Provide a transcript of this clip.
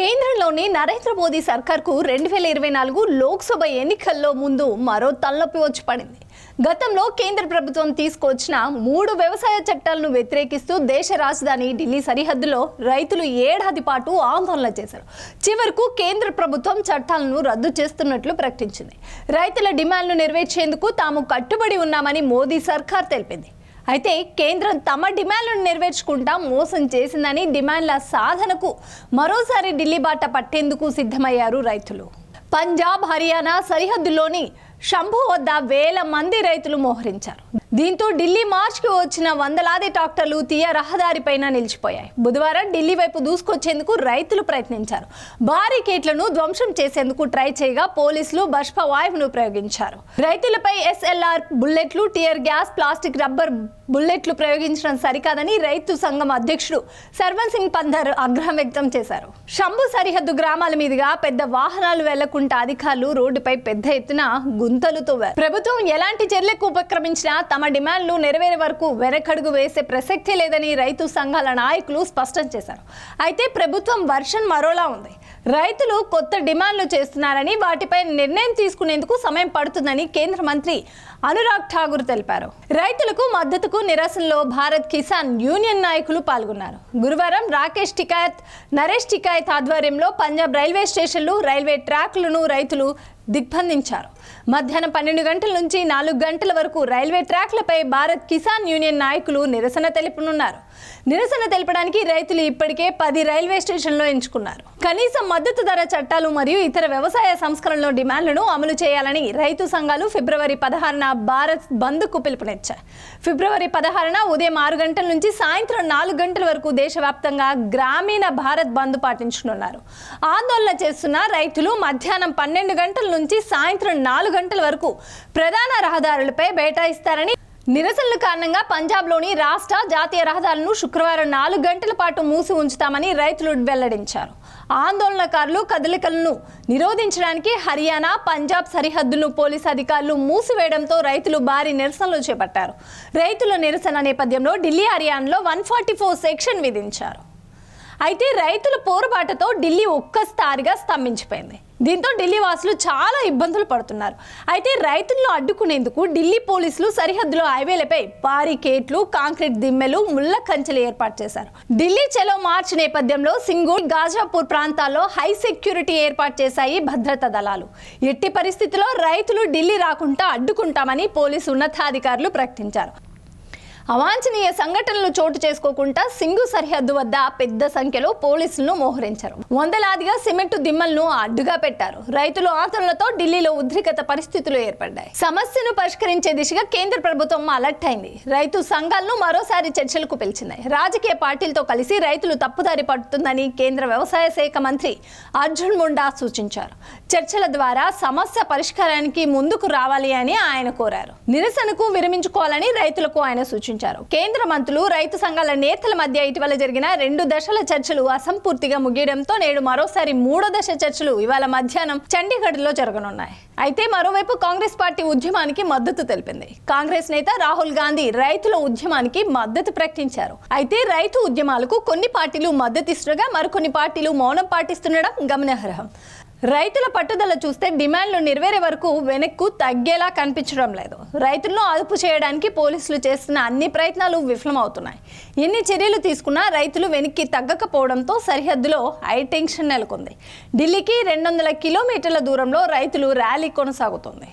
కేంద్రంలోని నరేంద్ర మోదీ సర్కార్కు రెండు వేల ఇరవై నాలుగు లోక్సభ ఎన్నికల్లో ముందు మరో తలనొప్పి వచ్చి పడింది. గతంలో కేంద్ర ప్రభుత్వం తీసుకొచ్చిన మూడు వ్యవసాయ చట్టాలను వ్యతిరేకిస్తూ దేశ రాజధాని ఢిల్లీ సరిహద్దులో రైతులు ఏడాది పాటు ఆందోళన చేశారు. చివరకు కేంద్ర ప్రభుత్వం చట్టాలను రద్దు చేస్తున్నట్లు ప్రకటించింది. రైతుల డిమాండ్ను నెరవేర్చేందుకు తాము కట్టుబడి ఉన్నామని మోదీ సర్కార్ తెలిపింది. అయితే కేంద్రం తమ డిమాండ్లను నెరవేర్చుకుంటా మోసం చేసిందని డిమాండ్ల సాధనకు మరోసారి ఢిల్లీ బాట పట్టేందుకు సిద్ధమయ్యారు రైతులు. పంజాబ్ హర్యానా సరిహద్దులోని శంభు వద్ద వేల మంది రైతులు మోహరించారు. దీంతో ఢిల్లీ మార్చ్కి వచ్చిన వందలాది ట్రాక్టర్లు తీయ రహదారిపైన నిలిచిపోయాయి. బుధవారం ఢిల్లీ వైపు దూసుకొచ్చేందుకు రైతులు ప్రయత్నించారు. బారికేట్లను ధ్వంసం చేసేందుకు ట్రై చేయగా పోలీసులు బష్ప వాయువును ప్రయోగించారు. రైతులపై ఎస్ఎల్ఆర్ బుల్లెట్లు టియర్ గ్యాస్ ప్లాస్టిక్ రబ్బర్ బుల్లెట్లు ప్రయోగించడం సరికాదని రైతు సంఘం అధ్యక్షుడు సర్వన్ సింగ్ పందర్ ఆగ్రహం వ్యక్తం చేశారు. శంభు సరిహద్దు గ్రామాల మీదుగా పెద్ద వాహనాలు వెళ్ళకుండా అధికారులు రోడ్డుపై పెద్ద ఎత్తున గుంతలు తోవారు. ప్రభుత్వం ఎలాంటి చర్యలకు ఉపక్రమించినా తమ డిమాండ్లు నెరవేరే వరకు వెనకడుగు వేసే ప్రసక్తి లేదని రైతు సంఘాల నాయకులు స్పష్టం చేశారు. అయితే ప్రభుత్వం వర్షన్ మరోలా ఉంది. రైతులు కొత్త డిమాండ్లు చేస్తున్నారని వాటిపై నిర్ణయం తీసుకునేందుకు సమయం పడుతుందని కేంద్ర మంత్రి అనురాగ్ ఠాగూర్ తెలిపారు. రైతులకు మద్దతుకు నిరసనలో భారత్ కిసాన్ యూనియన్ నాయకులు పాల్గొన్నారు. గురువారం రాకేష్ టికాయత్ నరేష్ టికాయత్ ఆధ్వర్యంలో పంజాబ్ రైల్వే స్టేషన్లు రైల్వే ట్రాక్లను రైతులు దిగ్బంధించారు. మధ్యాహ్నం పన్నెండు గంటల నుంచి నాలుగు గంటల వరకు రైల్వే ట్రాక్లపై భారత్ కిసాన్ యూనియన్ నాయకులు నిరసన తెలుపనున్నారు. నిరసన తెలపడానికి రైతులు ఇప్పటికే పది రైల్వే స్టేషన్లో ఎంచుకున్నారు. కనీస మద్దతు ధర చట్టాలు మరియు ఇతర వ్యవసాయ సంస్కరణల డిమాండ్లను అమలు చేయాలని రైతు సంఘాలు ఫిబ్రవరి పదహారున భారత్ బంద్కు పిలుపునిచ్చాయి. ఫిబ్రవరి పదహారున ఉదయం ఆరు గంటల నుంచి సాయంత్రం నాలుగు గంటల వరకు దేశవ్యాప్తంగా గ్రామీణ భారత్ బంద్ పాటించనున్నారు. ఆందోళన చేస్తున్న రైతులు మధ్యాహ్నం పన్నెండు గంటల నుంచి సాయంత్రం నాలుగు గంటల వరకు ప్రధాన రహదారులపై బైఠాయిస్తారని నిరసనల కారణంగా పంజాబ్లోని రాష్ట్ర జాతీయ రహదారులను శుక్రవారం నాలుగు గంటల పాటు మూసి ఉంచుతామని రైతులు వెల్లడించారు. ఆందోళనకారులు కదలికలను నిరోధించడానికి హర్యానా పంజాబ్ సరిహద్దును పోలీసు అధికారులు మూసివేయడంతో రైతులు భారీ నిరసనలు చేపట్టారు. రైతుల నిరసన నేపథ్యంలో ఢిల్లీ హర్యానాలో వన్ ఫార్టీ ఫోర్ సెక్షన్ విధించారు. అయితే రైతుల పోరుబాటతో ఢిల్లీ ఒక్కసారిగా స్తంభించిపోయింది. దీంతో ఢిల్లీ వాసులు చాలా ఇబ్బందులు పడుతున్నారు. అయితే రైతులను అడ్డుకునేందుకు ఢిల్లీ పోలీసులు సరిహద్దులో హైవేలపై బారికేట్లు కాంక్రీట్ దిమ్మెలు ముళ్ళ కంచెలు ఏర్పాటు చేశారు. ఢిల్లీ చలో మార్చ్ నేపథ్యంలో సింగూర్ గాజాపూర్ ప్రాంతాల్లో హై సెక్యూరిటీ ఏర్పాటు చేశాయి భద్రతా దళాలు. ఎట్టి పరిస్థితిలో రైతులు ఢిల్లీ రాకుండా అడ్డుకుంటామని పోలీసు ఉన్నతాధికారులు ప్రకటించారు. అవాంఛనీయ సంఘటనలు చోటు చేసుకోకుండా సింగు సరిహద్దు వద్ద పెద్ద సంఖ్యలో పోలీసులను మోహరించారు. వందలాదిగా సిమెంట్ దిమ్మలను అడ్డుగా పెట్టారు. రైతులు ఆందోళనతో ఢిల్లీలో ఉద్రిక్త పరిస్థితులు ఏర్పడ్డాయి. సమస్యను పరిష్కరించే దిశగా కేంద్ర ప్రభుత్వం అలర్ట్ అయింది. రైతు సంఘాలను మరోసారి చర్చలకు పిలిచింది. రాజకీయ పార్టీలతో కలిసి రైతులు తప్పుదారి పడుతుందని కేంద్ర వ్యవసాయ శాఖ మంత్రి అర్జున్ ముండా సూచించారు. చర్చల ద్వారా సమస్య పరిష్కారానికి ముందుకు రావాలి అని ఆయన కోరారు. నిరసనకు విరమించుకోవాలని రైతులకు ఆయన సూచించారు. కేంద్ర మంత్రులు రైతు సంఘాల నేతల మధ్య ఇటీవల జరిగిన రెండు దశల చర్చలు అసంపూర్తిగా ముగియడంతో నేడు మరోసారి మూడో దశ చర్చలు ఇవాళ మధ్యాహ్నం చండీగఢ్లో జరగనున్నాయి. అయితే మరోవైపు కాంగ్రెస్ పార్టీ ఉద్యమానికి మద్దతు తెలిపింది. కాంగ్రెస్ నేత రాహుల్ గాంధీ రైతుల ఉద్యమానికి మద్దతు ప్రకటించారు. అయితే రైతు ఉద్యమాలకు కొన్ని పార్టీలు మద్దతిస్తుండగా మరికొన్ని పార్టీలు మౌనం పాటిస్తుండడం గమనార్హం. రైతుల పట్టుదల చూస్తే డిమాండ్లు నెరవేరే వరకు వెనక్కు తగ్గేలా కనిపించడం లేదు. రైతులను అదుపు చేయడానికి పోలీసులు చేస్తున్న అన్ని ప్రయత్నాలు విఫలమవుతున్నాయి. ఎన్ని చర్యలు తీసుకున్నా రైతులు వెనక్కి తగ్గకపోవడంతో సరిహద్దులో హై టెన్షన్ నెలకొంది. ఢిల్లీకి రెండు వందల కిలోమీటర్ల దూరంలో రైతులు ర్యాలీ కొనసాగుతుంది.